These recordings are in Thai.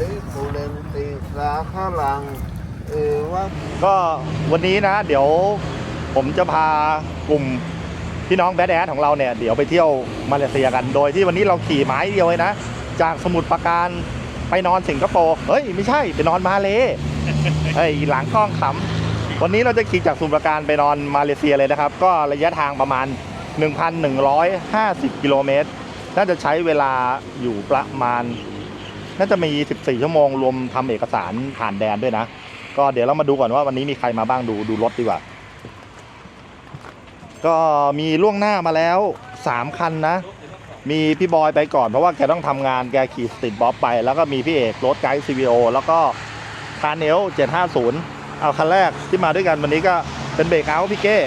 ลิปุเรนติสาขลัง เอวะก็วันนี้นะ เดี๋ยวผมจะพากลุ่มพี่น้องแบดแอดของเราเนี่ย เดี๋ยวไปเที่ยวมาเลเซียกัน โดยที่วันนี้เราขี่ไม้เดียวเลยนะ จากสมุทรปราการไปนอนสิงคโปร์เฮ้ย ไม่ใช่ไปนอนมาเลเฮ้ยหลังกล้องขำวันนี้เราจะขี่จากสมุทรปราการไปนอนมาเลเซียเลยนะครับ ก็ระยะทางประมาณ 1,150 กิโลเมตรน่าจะใช้เวลาอยู่ประมาณ น่าจะมี 14 ชั่วโมงรวมทำเอกสารผ่านแดนด้วยนะ ก็เดี๋ยวเรามาดูก่อนว่าวันนี้มีใครมาบ้างดูดูรถดีกว่า ก็มีล่วงหน้ามาแล้ว 3 คันนะ มีพี่บอยไปก่อนเพราะว่าแกต้องทำงานแกขี่สติดบ๊อบไป แล้วก็มีพี่เอกรถไกด์ CVO แล้วก็คาร์เนล750 เอาคันแรกที่มาด้วยกันวันนี้ก็เป็นเบรกเอาพี่เก้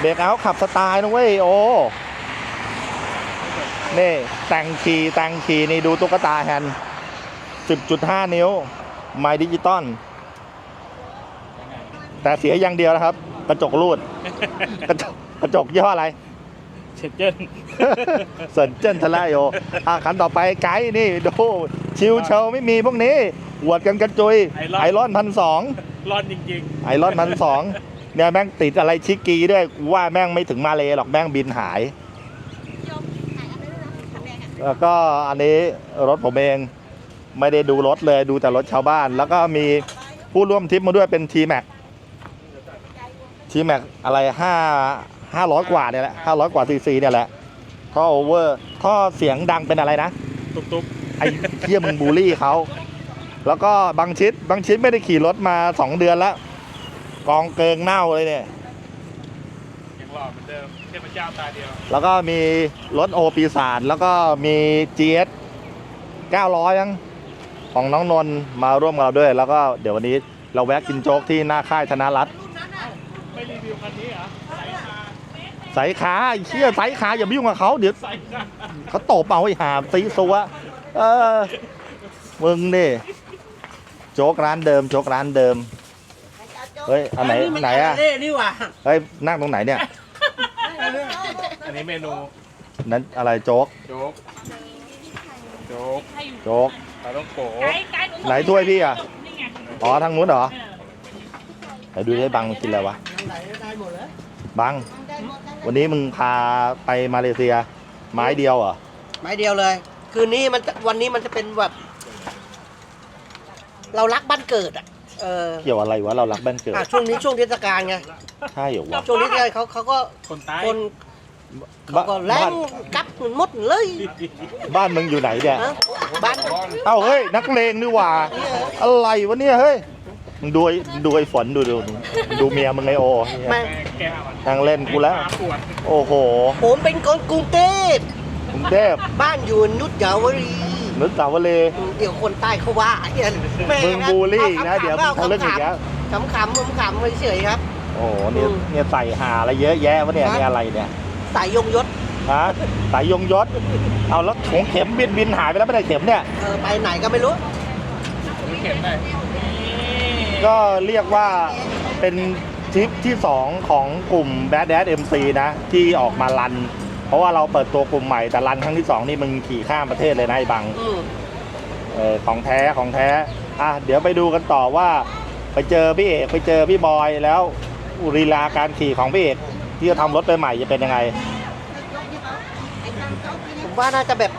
เบรกเอาขับสไตล์นะเว้ยโอ้ นี่แต่งคีย์แต่งคีย์นี่ดูตุ๊กตาแฮนด์10.5 นิ้ว ไมดิจิตอลแต่เสียอย่างเดียวนะครับ กระจกรูด กระจกกระจกยี่ห้ออะไรเช็ดเจิ้นเซินเจิ้นทะเลโยอะคันต่อไปไกด์นี่ดูชิวเชลไม่มีพวกนี้หวดกันกระจุย ไอรอนไอรอนพันสองร้อนจริงไอรอนพันสองเนี่ยแม่งติดอะไรชิกกีด้วยกูว่าแม่งไม่ถึงมาเลยหรอกแม่งบินหาย แล้วก็อันนี้รถผมเองไม่ได้ดูรถเลยดูแต่รถชาวบ้าน แล้วก็มีผู้ร่วมทริปมาด้วยเป็น T Max T Max อะไรห้าห้าร้อยกว่าเนี่ยแหละห้าร้อยกว่าซีซีเนี่ยแหละท่อโอเวอร์ท่อเสียงดังเป็นอะไรนะๆตุ๊บไอ้เที่ยมึงบูลลี่เขาแล้วก็บางชิดบางชิดไม่ได้ขี่รถมาสองเดือนแล้ว กองเกิงเน่าเลยเนี่ยๆยังหล่อเหมือนเดิม เทพเจ้าตาเดียว แล้วก็มีรถโอปีศาจแล้วก็มี GS 900ยังของน้องนนท์มาร่วมกับเราด้วย แล้วก็เดี๋ยววันนี้เราแวะกินโจ๊กที่หน้าค่ายธนรัตน์ไม่รีวิวคันนี้เหรอใส่มาสายขาไอ้เชี่ยสายขาอย่าไปยุ่งกับเขาเดี๋ยวใส่มาเขาตบเอาไอ้หาซีซัวเออมึงนี่โจ๊กร้านเดิมโจ๊กร้านเดิมเฮ้ยอันไหนไหนอะ เล่นี่หว่า เฮ้ยนั่งตรงไหนเนี่ย อันนี้เมนูนั้นอะไรโจ๊ก โจ๊ก โจ๊กโจ๊ก ปลาต้องโกไหนถ้วยพี่อะอ๋อทางนู้นเหรอไหนดูได้บังมันกินอะไรวะ ได้หมดเลยบังวันนี้มึงพาไปมาเลเซีย ไม้เดียวเหรอ ไม้เดียวเลย คืนนี้มันจะวันนี้มันจะเป็นแบบเรารักบ้านเกิดอะ เออเกี่ยวอะไรวะเรารักบ้านเกิด อะช่วงนี้ช่วงเทศกาลไง ใช่เหรอวะ ช่วงนี้ไงเขาเขาก็คนใต้คนบ้า เขาก็แรบ้านงกับหมดเลยบ้านมึงอยู่ไหนเนี่ยฮะบ้านเอ้าเฮ้ยนักเลงนี่หว่า อะไรวะเนี่ยเฮ้ยมึงดูไอ้ดูไอ้ฝนดูดูดูดูเมียมึงไอโอเนี่ยแม่แม่แก้วมันนั่งเล่นกูแล้วปวดโอ้โหผมเป็นคนกรุงเทพกรุงเทพบ้านอยู่นุชยาวรี นึกสาวเล เดี๋ยวคนใต้เขาว่าเหี้ยแมึงบูลลี่อีกนะเดี๋ยวมึงทะลึ่งอีกแล้ว ขำๆขำๆผมขำเฉยๆครับ โอ้โหเนี่ยอืมเนี่ยใส่หาอะไรเยอะแยะวะเนี่ยครับเนี่ยอะไรเนี่ย สายยงยศฮะสายยงยศ เอาแล้วของเข็มบินบินหายไปแล้วไม่ได้เข็มเนี่ย เออไปไหนก็ไม่รู้นี่เข็มได้ก็เรียกว่าเป็นทริปที่ 2 ของกลุ่ม Bad Dad MC นะ ที่ออกมารัน เพราะว่าเราเปิดตัวกลุ่มใหม่แต่รันครั้งที่ 2 นี่มึงขี่ข้ามประเทศเลยนะไอ้บังอืมเออของแท้ของแท้อะเดี๋ยวไปดูกันต่อว่า ไปเจอพี่เอกไปเจอพี่บอยแล้วลีลาการขี่ของพี่เอก ที่จะทำรถไปใหม่จะเป็นยังไง ผมว่าน่าจะแบบ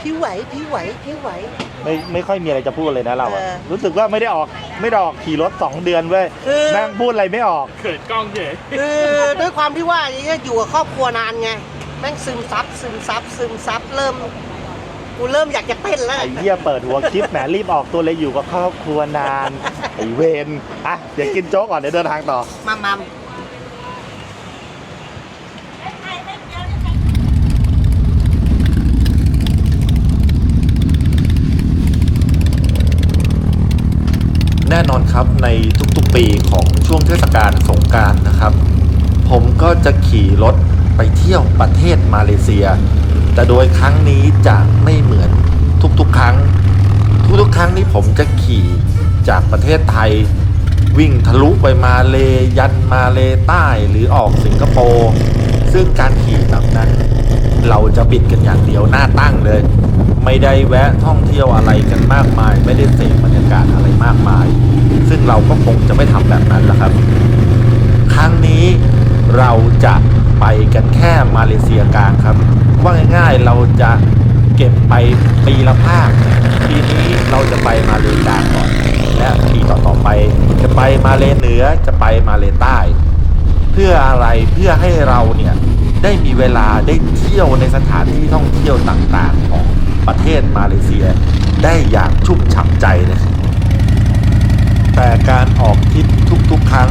พี่ไหวพี่ไหวพี่ไหว ไม่ไม่ค่อยมีอะไรจะพูดเลยนะเราอะเออรู้สึกว่าไม่ได้ออกไม่ได้ออกขี่รถ 2 เดือนเว้ยคือแม่งพูดอะไรไม่ออก เขินกล้องเฉยคือด้วยความที่ว่าอยู่กับครอบครัวนานไงแม่งซึมซับซึมซับซึมซับเริ่มกูเริ่มอยากจะเต้นแล้วไอ้เหี้ยเปิดหัวคลิปแหมรีบออกตัวเลยอยู่กับครอบครัวนานไอ้เวนอะเดี๋ยวกินโจ๊กก่อนเดี๋ยวเดินทางต่อ มามัม แน่นอนครับในทุกๆปีของช่วงเทศกาลสงการนะครับ ผมก็จะขี่รถไปเที่ยวประเทศมาเลเซีย แต่โดยครั้งนี้จะไม่เหมือนทุกๆครั้ง ทุกๆครั้งนี้ผมจะขี่จากประเทศไทย วิ่งทะลุไปมาเลยันมาเลใต้หรือออกสิงคโปร์ซึ่งการขี่แบบนั้น เราจะบิดกันอย่างเดียวหน้าตั้งเลย ไม่ได้แวะท่องเที่ยวอะไรกันมากมาย ไม่ได้เสพบรรยากาศอะไรมากมาย ซึ่งเราก็คงจะไม่ทำแบบนั้นละครับ ครั้งนี้เราจะไปกันแค่มาเลเซียกลางครับ ว่าง่ายๆเราจะเก็บไปปีละภาคปีนี้เราจะไปมาเลกลางก่อน และปีต่อๆไป จะไปมาเลเหนือจะไปมาเลใต้ เพื่ออะไรเพื่อให้เราเนี่ยได้มีเวลาได้เที่ยวในสถานที่ท่องเที่ยวต่างๆของ ประเทศมาเลเซียได้อย่างชุ่มฉ่ำใจนะครับแต่การออกทริปทุกๆ ครั้ง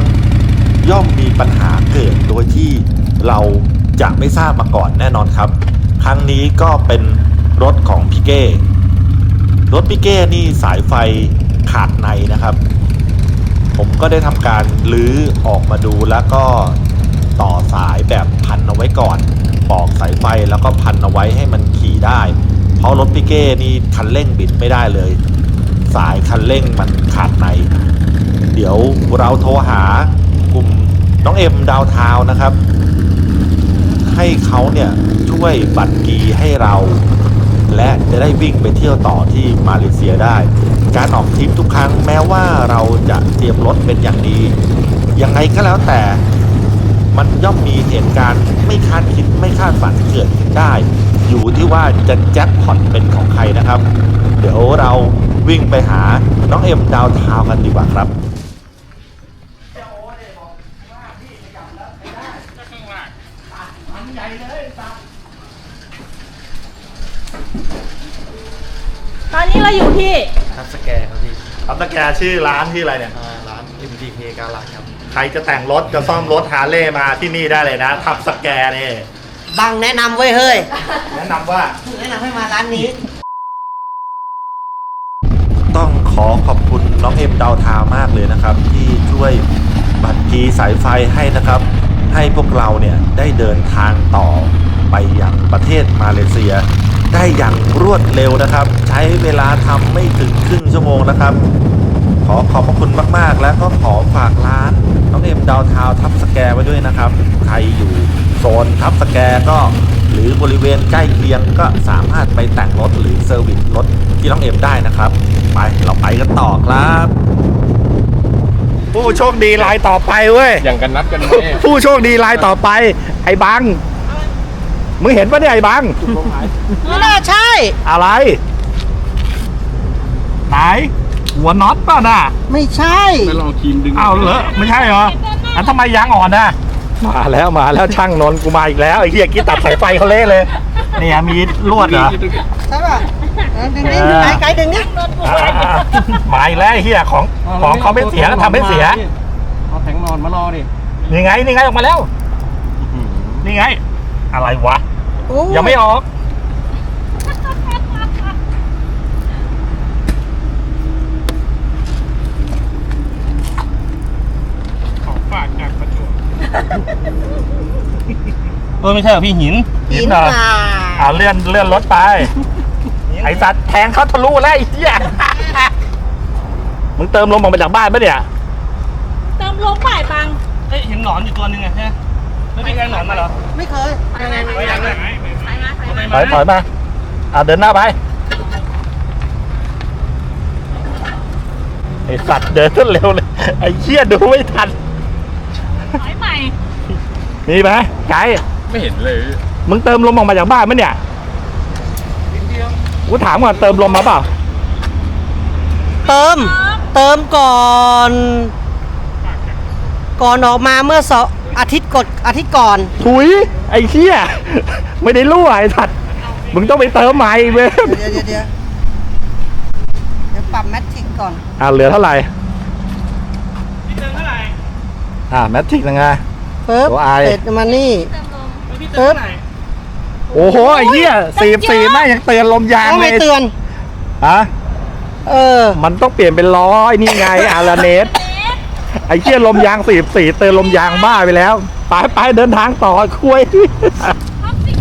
ย่อมมีปัญหาเกิดโดยที่เราจะไม่ทราบมาก่อนแน่นอนครับ ครั้งนี้ก็เป็นรถของพี่เก้ รถพี่เก้นี่สายไฟขาดในนะครับ ผมก็ได้ทำการลื้อออกมาดูแล้วก็ต่อสายแบบพันเอาไว้ก่อน ปอกสายไฟแล้วก็พันเอาไว้ให้มันขี่ได้ เพราะรถพี่เก้นี่คันเร่งบิดไม่ได้เลย สายคันเร่งมันขาดใน เดี๋ยวเราโทรหากลุ่มน้องเอ็มดาวเทาวน์นะครับ ให้เขาเนี่ยช่วยบัตรกีให้เรา และจะได้วิ่งไปเที่ยวต่อที่มาเลเซียได้ การออกทริปทุกครั้งแม้ว่าเราจะเตรียมรถเป็นอย่างดียังไงก็แล้วแต่ มันย่อมมีเหตุการณ์ไม่คาดคิดไม่คาดฝันเกิดขึ้นได้ อยู่ที่ว่าจะแจ็คพอตเป็นของใครนะครับ เดี๋ยวเราวิ่งไปหาน้องเอ็มดาวเทาวน์กันดีกว่าครับตอนนี้เราอยู่ที่ทับสแกร์ครับพี่ครับตะแกชื่อร้านที่ออะไรเนี่ย อ่าร้าน MDK การาครับใค รจะแต่งรถจะซ่อมรถฮาร์เลย์มาที่นี่ได้เลยนะ ทับสแกร์นี่บังแนะนำไว้ยเฮ้ย แนะนำว่า แนะนำให้มาร้านนี้ ต้องขอขอบคุณน้องเอ็มดาวเทาวน์มากเลยนะครับ ที่ช่วยบัตรกีสายไฟให้นะครับ ให้พวกเราเนี่ยได้เดินทางต่อไปยังประเทศมาเลเซีย ได้อย่างรวดเร็วนะครับ ใช้เวลาทำไม่ถึงครึ่งชั่วโมงนะครับ ขอขอบพระคุณมาก ๆ แล้วก็ขอฝากร้าน น้องเอ็มดาวเทาวน์ทับสแกร์ไว้ด้วยนะครับ ใครอยู่โซนทับสแกร์ก็ หรือบริเวณใกล้เคียงก็สามารถไปแต่งรถหรือเซอร์วิสรถที่น้องเอ็มได้นะครับ ไปเราไปกันต่อครับ ผู้โชคดีรายต่อไปเว้ยอย่างกันนัดกันไหมผู้โชคดีรายต่อไป ไอ้บังมึงเห็นปะเนี่ยไอ้บังไม่น่าใช่ อะไร ไหน หัวน็อตป่ะน่ะไม่ใช่ ไปลองครีมดึงอ้าวเหรอไม่ใช่เหรออันทำไมยางอ่อนน่ะมาแล้วมาแล้วช่างนนท์กูมาอีกแล้วไอ้เหี้ยกี้ตัดสายไฟเขาเละเลยเนี่ยมีลวดเหรอใช่ป่ะเออดึงนี่เออไกลไกลดึงนี่อ่ามาอีกแล้วไอ้เหี้ยของของเขาไม่เสียก็ทำให้เสีย เอาแผงนอนมารอดินี่ไงนี่ไงออกมาแล้ว นี่ไง อะไรวะ โอ้ยังไม่ออก ของฝากจากประจวบ เออไม่ใช่เหรอพี่หินหินเหรออ่าอ่าเลื่อนเลื่อนรถไป ไอสัตว์แทงเขาทะลุแล้วไอ้เหี้ยมึงเติมลมออกมาจากบ้านปะเนี่ยเติมลมฝ่ายบังเอ้ยเห็นหนอนอยู่ตัวหนึงไงฮะแล้วพี่แทงหนอนมาเหรอไม่เคยยังไงไปยังไงไปมาไปมาถอยถอยมาอ่าเดินหน้าไปไอสัตว์เดินเร็วเลยไอ้เหี้ยดูไม่ทัน ถอยใหม่มีไหมไกด์ไม่เห็นเลย มึงเติมลมออกมาจากบ้านมั้ยเนี่ยกูถามก่อนเติมลมมาเปล่า เติม เติมก่อน ก่อนออกมาเมื่อสองอาทิตย์กดอาทิตย์ก่อน ถุย ไอ้เหี้ยไม่ได้รั่วไอ้สัตว์มึงต้องไปเติมใหม่เว้ยเดี๋ยวเดี๋ยวเดี๋ยวเดี๋ยวปรับแมทริกก่อน อ่าเหลือเท่าไหร่ พี่เติมเท่าไหร่ อ่าแมทริกยังไงปึ๊บตัวไอเสร็จมานี่ เติมลมพี่เติมเท่าไหร่โอ้โหไอ้เหี้ยสี่สี่แม่งยังเตือนลมยางเอาเลไม่ยเตือน ฮะเออ มันต้องเปลี่ยนเป็นล้อไอ้นี่ไงอาราเนสไอ้เหี้ยลมยางสี่สี่เตือนลมยางบ้าไปแล้วไปไปเดินทางต่อคุย ท็อปสิ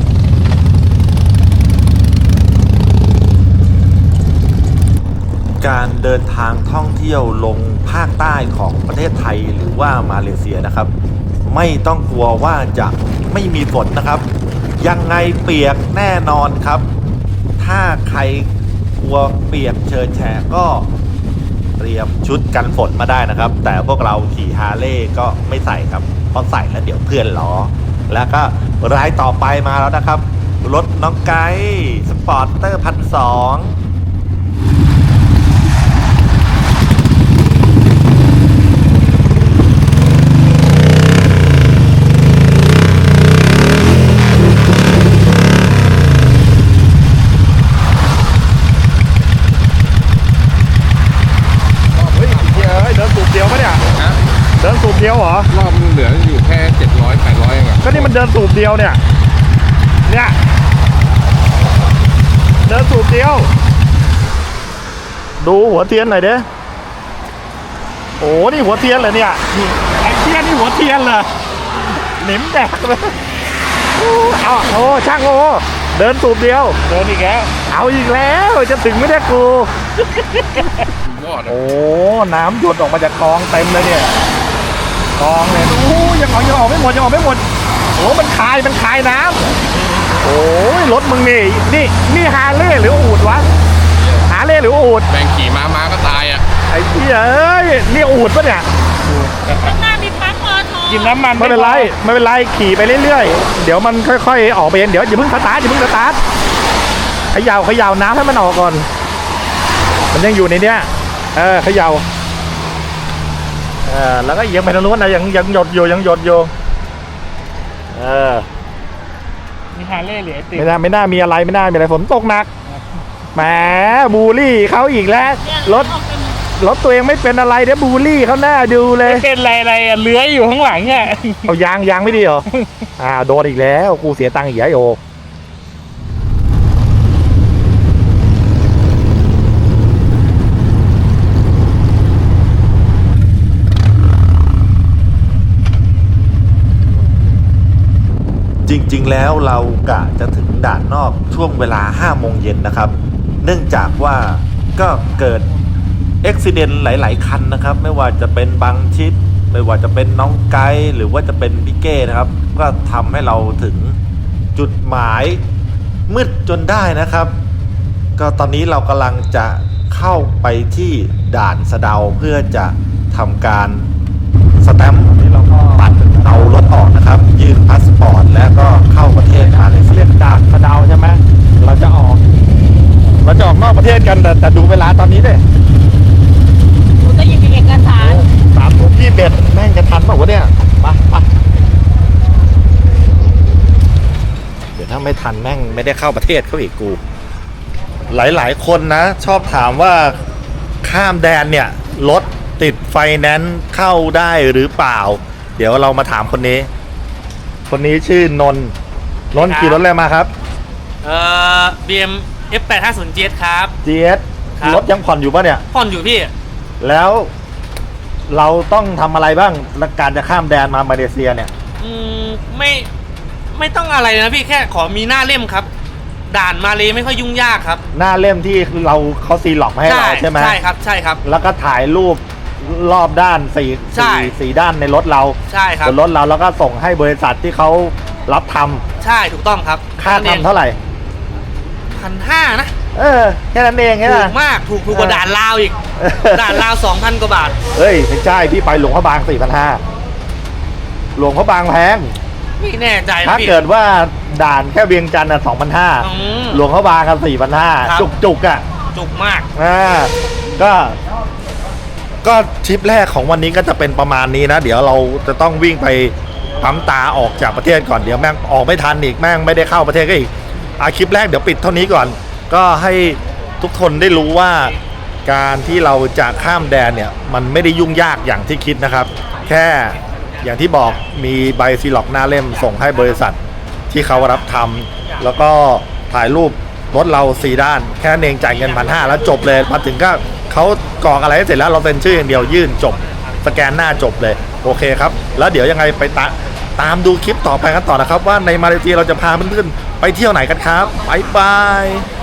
การเดินทางท่องเที่ยวลง ภาคใต้ของประเทศไทยหรือว่ามาเลเซียนะครับ ไม่ต้องกลัวว่าจะไม่มีฝนนะครับ ยังไงเปียกแน่นอนครับ ถ้าใครกลัวเปียกเชิญแฉะก็เตรียมชุดกันฝนมาได้นะครับ แต่พวกเราขี่ฮาร์เลย์ก็ไม่ใส่ครับเพราะใส่แล้วเดี๋ยวเพื่อนล้อ แล้วก็รายต่อไปมาแล้วนะครับ รถน้องไกด์สปอร์ตเตอร์พันสอง เฮ้ยเหี้ยเอ้ยเดินสูบเดียวปะเนี่ย เดินสูบเดียวเหรอ รอบมันเหลืออยู่แค่เจ็ดร้อยแปดร้อยเองอะ ก็นี่มัน เดินสูบเดียวเนี่ย เนี่ย เดินสูบเดียว ดูหัวเทียนหน่อยเด้โอ้นี่หัวเทียนเหรอเนี่ยนี่ไอ้เทียนนี่หัวเทียนเหรอหนิมแดกเลยโอ้เอาโอ้ช่างโอ้เดินสูบเดียว เดินอีกแล้ว เอาอีกแล้วจะถึงไม่ได้กูวอดอะโอ้น้ำหยดออกมาจากคลองเต็มเลยเนี่ยคลองเนี่ยโอ้ยังออกยังออกไม่หมดยังออกไม่หมด โอ้มันคายมันคายน้ำโอ้ยรถมึงนี่นี่นี่ฮาร์เลย์หรืออูดวะฮาร์เลย์หรืออูดแบ่งขี่ม้าม้าก็ตายอะไอ้เหี้ยเอ้ยนี่อูดปะเนี่ยข้างหน้ามีปั๊มปอทกินน้ำมันไม่เป็นไรไม่เป็นไรขี่ไปเรื่อยๆ เดี๋ยวมันค่อยๆ ออกไปเองเดี๋ยวอย่าเพิ่งสตาร์ทอย่าเพิ่งสตาร์ทเขย่าเขย่าน้ำให้มันออกก่อน มันยังอยู่ในเนี้ยเออเขย่าเออแล้วก็เอียงไปทางนู้นนะยังยังหยดอยู่ยังหยดอยู่ เออ มีฮาร์เลย์หรือไอติมไม่น่าไม่น่ามีอะไรไม่น่ามีอะไรฝนตกหนักแหมบูลลี่เขาอีกแล้วรถรถตัวเองไม่เป็นอะไรเดี๋ยวบูลลี่เขาหน้าดูเลยเป็นอะไรอะไรอะเลื้อยอยู่ข้างหลังเนี่ยเอายางยางไม่ดีเหรออ่าโดนอีกแล้ว กูเสียตังค์อีกแล้วไอ้โอ จริงๆ แล้วเรากะจะถึงด่านนอกช่วงเวลา 5 โมงเย็นนะครับ เนื่องจากว่าก็เกิดอุบิเหตุหลาย ๆ คันนะครับ ไม่ว่าจะเป็นบางชิด ไม่ว่าจะเป็นน้องไกด์หรือว่าจะเป็นพี่เก้นะครับ ก็ทำให้เราถึงจุดหมายมืดจนได้นะครับ ก็ตอนนี้เรากำลังจะเข้าไปที่ด่านสะเดาเพื่อจะทำการ สแตมป์ปัดเอารถออกนะครับ ยื่นพาสปอร์ตแล้วก็เข้าประเทศมาเลเซียเรียกด่านสะเดาใช่ไหมเราจะออก เราจะออกนอกประเทศกันแต่แต่ดูเวลาตอนนี้ดิหนูจะหยิบเอกสารสามทุ่มยี่สิบเอ็ดแม่งจะทันเปล่าวะเนี่ยไปไปเดี๋ยวถ้าไม่ทันแม่งไม่ได้เข้าประเทศเขาอีกกู หลายๆ คนนะ ชอบถามว่าข้ามแดนเนี่ยรถ ติดไฟแนนซ์เข้าได้หรือเปล่า เดี๋ยวเรามาถามคนนี้ คนนี้ชื่อนนท์นนท์ขี่รถอะไรมาครับ เอ่อ BM F850 GS ครับ GS ครับ รถยังผ่อนอยู่ปะเนี่ย ผ่อนอยู่พี่ แล้วเราต้องทำอะไรบ้างในการจะข้ามแดนมามาเลเซียเนี่ย อืม ไม่ ไม่ต้องอะไรนะพี่ แค่ขอมีหน้าเล่มครับ ด่านมาเลยไม่ค่อยยุ่งยากครับหน้าเล่มที่เราเขาซีล็อกมาให้เราใช่ไหมใช่ครับ ใช่ครับ แล้วก็ถ่ายรูป รอบด้านสี่ใช่ สี่สี่ด้านในรถเราใช่ครับ บนรถเราแล้วก็ส่งให้บริษัทที่เขารับทำใช่ถูกต้องครับค่าทำเท่าไหร่ พันห้านะ เออแค่นั้นเองใช่ถูไหมกมาก ถูกถูกกว่าเออด่านลาวอีก เออ ด่านลาวสองพันกว่าบาท เฮ้ยไม่ใช่พี่ไปหลวงพระบางสี่พันห้าหลวงพระบางแพงไม่แน่ใจนะถ้าพี่ เกิดว่าด่านแค่เวียงจันทร์อะสองพันห้าอืมหลวงพระบางกันสี่พันห้าครับ จุกจุกๆอะจุกมาก อ่าก็ ก็ทริปแรกของวันนี้ก็จะเป็นประมาณนี้นะ เดี๋ยวเราจะต้องวิ่งไปปั๊มตาออกจากประเทศก่อนเดี๋ยวแม่งออกไม่ทันอีกแม่งไม่ได้เข้าประเทศก็อีกอาคลิปแรกเดี๋ยวปิดเท่านี้ก่อน ก็ให้ทุกคนได้รู้ว่าการที่เราจะข้ามแดนเนี่ยมันไม่ได้ยุ่งยากอย่างที่คิดนะครับ แค่อย่างที่บอกมีใบซีล็อกหน้าเล่มส่งให้บริษัทที่เขารับทำแล้วก็ถ่ายรูปรถเราสีด้าน แค่นั้นเองจ่ายเงินพันห้าแล้วจบเลยมาถึงก็ เขากรอกอะไรเสร็จแล้วเราเซ็นชื่ออย่างเดียวยื่นจบ สแกนหน้าจบเลย โอเคครับ แล้วเดี๋ยวยังไงไปตะตามดูคลิปต่อไปกันต่อนะครับ ว่าในมาเลเซียเราจะพาเพื่อนๆไปเที่ยวไหนกันครับบ๊ายบาย